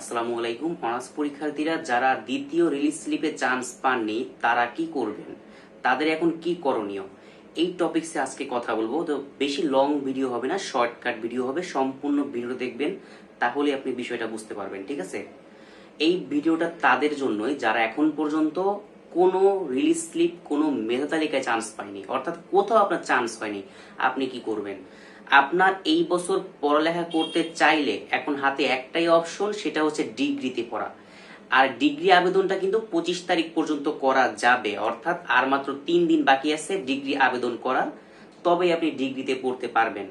আসসালামু আলাইকুম, অনার্স পরীক্ষার্থীরা, যারা দ্বিতীয় রিলিজ স্লিপে চান্স পাননি, তারা কি করবেন? তাদের এখন কি করণীয়? এই টপিকসে আজকে কথা বলব। তো বেশি লং ভিডিও হবে না শর্টকাট ভিডিও হবে, সম্পূর্ণ ভিডিও দেখবেন, তাহলে আপনি বিষয়টা বুঝতে পারবেন, ঠিক আছে? এই ভিডিওটা তাদের জন্যই, যারা এখন পর্যন্ত কোনো রিলিজ স্লিপ কোনো মেধা তালিকায় চান্স পায়নি, অর্থাৎ কোথাও আপনার চান্স হয়নি, আপনি কি করবেন? আপনার এই বছর পড়ালেখা করতে চাইলে এখন হাতে একটাই অপশন, সেটা হচ্ছে ডিগ্রিতে পড়া। আর ডিগ্রি আবেদনটা কিন্তু পঁচিশ তারিখ পর্যন্ত করা যাবে, অর্থাৎ আর মাত্র তিন দিন বাকি আছে ডিগ্রি আবেদন করার তবে আপনি ডিগ্রিতে পড়তে পারবেন।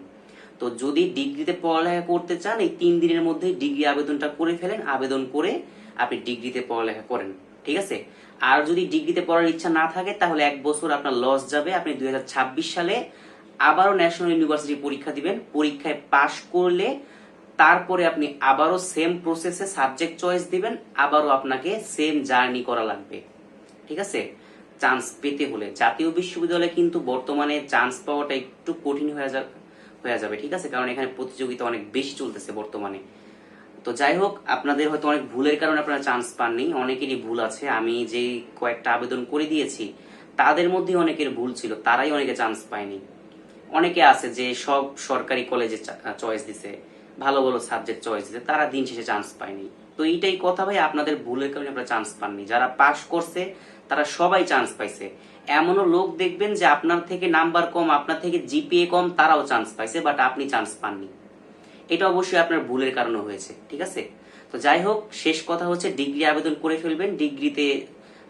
তো যদি ডিগ্রিতে পড়ালেখা করতে চান, এই তিন দিনের মধ্যে ডিগ্রি আবেদনটা করে ফেলেন, আবেদন করে আপনি ডিগ্রিতে পড়ালেখা করেন, ঠিক আছে? আর যদি ডিগ্রিতে পড়ার ইচ্ছা না থাকে, তাহলে এক বছর আপনার লস যাবে। আপনি দুই হাজার ছাব্বিশ সালে আবারও ন্যাশনাল ইউনিভার্সিটি পরীক্ষা দিবেন। পরীক্ষায় পাশ করলে তারপরে আপনি আবারও সেম প্রসেসে সাবজেক্ট চয়েস দিবেন, আবারও আপনাকে সেম জার্নি করা লাগবে। ঠিক আছে? চান্স পেতে হলে। জাতীয় বিশ্ববিদ্যালয়ে কিন্তু বর্তমানে চান্স পাওয়াটা একটু কঠিন হয়ে যাবে হয়ে যাবে, ঠিক আছে? কারণ এখানে প্রতিযোগিতা অনেক বেশি চলতেছে বর্তমানে। তো যাই হোক, আপনাদের হয়তো অনেক ভুলের কারণে আপনারা চান্স পাননি। অনেকেরই ভুল আছে। আমি যে কয়েকটা আবেদন করে দিয়েছি, তাদের মধ্যে অনেকের ভুল ছিল। তারাই অনেকে চান্স পায়নি। অনেকে আছে যে সব সরকারি কলেজে চয়েস দিছে, ভালো ভালো সাবজেক্ট চয়েস দিছে, তারা দিন শেষে চান্স পায়নি। তো এইটাই কথা ভাই, আপনাদের ভুলের কারণে আপনারা চান্স পাননি। যারা পাশ করছে, তারা সবাই চান্স পাইছে। এমনও লোক দেখবেন যে আপনার থেকে নাম্বার কম, আপনার থেকে জিপিএ কম, তারাও চান্স পাইছে বাট আপনি চান্স পাননি। এটা অবশ্যই আপনার ভুলের কারণে হয়েছে, ঠিক আছে? তো যাই হোক, শেষ কথা হচ্ছে, ডিগ্রি আবেদন করে ফেলবেন, ডিগ্রিতে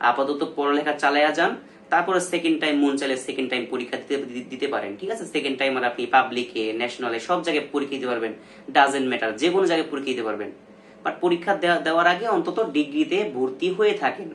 আপাতত পড়ালেখা চালায়া যান। তারপরে সেকেন্ড টাইম মন চাইলে সেকেন্ড টাইম পরীক্ষা দিতে দিতে পারেন, ঠিক আছে? সেকেন্ড টাইম আর আপনি পাবলিকে ন্যাশনালে সব জায়গায় পরীক্ষা দিতে পারবেন। ডাজেন্ট ম্যাটার যে কোনো জায়গায় পরীক্ষা দিতে পারবেন। বাট পরীক্ষা দেওয়া- দেওয়ার আগে অন্তত ডিগ্রিতে ভর্তি হয়ে থাকেন।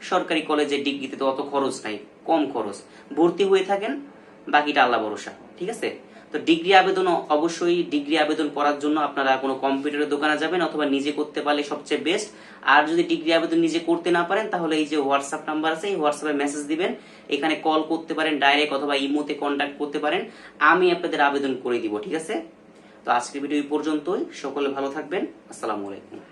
সরকারি কলেজে ডিগ্রিতে তো অত খরচ নাই, কম খরচ। ভর্তি হয়ে থাকেন, বাকিটা আল্লাহ ভরসা, ঠিক আছে? তো ডিগ্রি আবেদন অবশ্যই ডিগ্রি আবেদন করার জন্য আপনারা কোনো কম্পিউটারের দোকানে যাবেন অথবা নিজে করতে পারলে সবচেয়ে বেস্ট। আর যদি ডিগ্রি আবেদন নিজে করতে না পারেন, তাহলে এই যে হোয়াটসঅ্যাপ নাম্বার আছে, এই হোয়াটসঅ্যাপে মেসেজ দিবেন। এখানে কল করতে পারেন ডাইরেক্ট অথবা ইমোতে কন্ট্যাক্ট করতে পারেন। আমি আপনাদের আবেদন করে দিব, ঠিক আছে? তো আজকের ভিডিও এই পর্যন্তই। সকলে ভালো থাকবেন। আসসালামু আলাইকুম।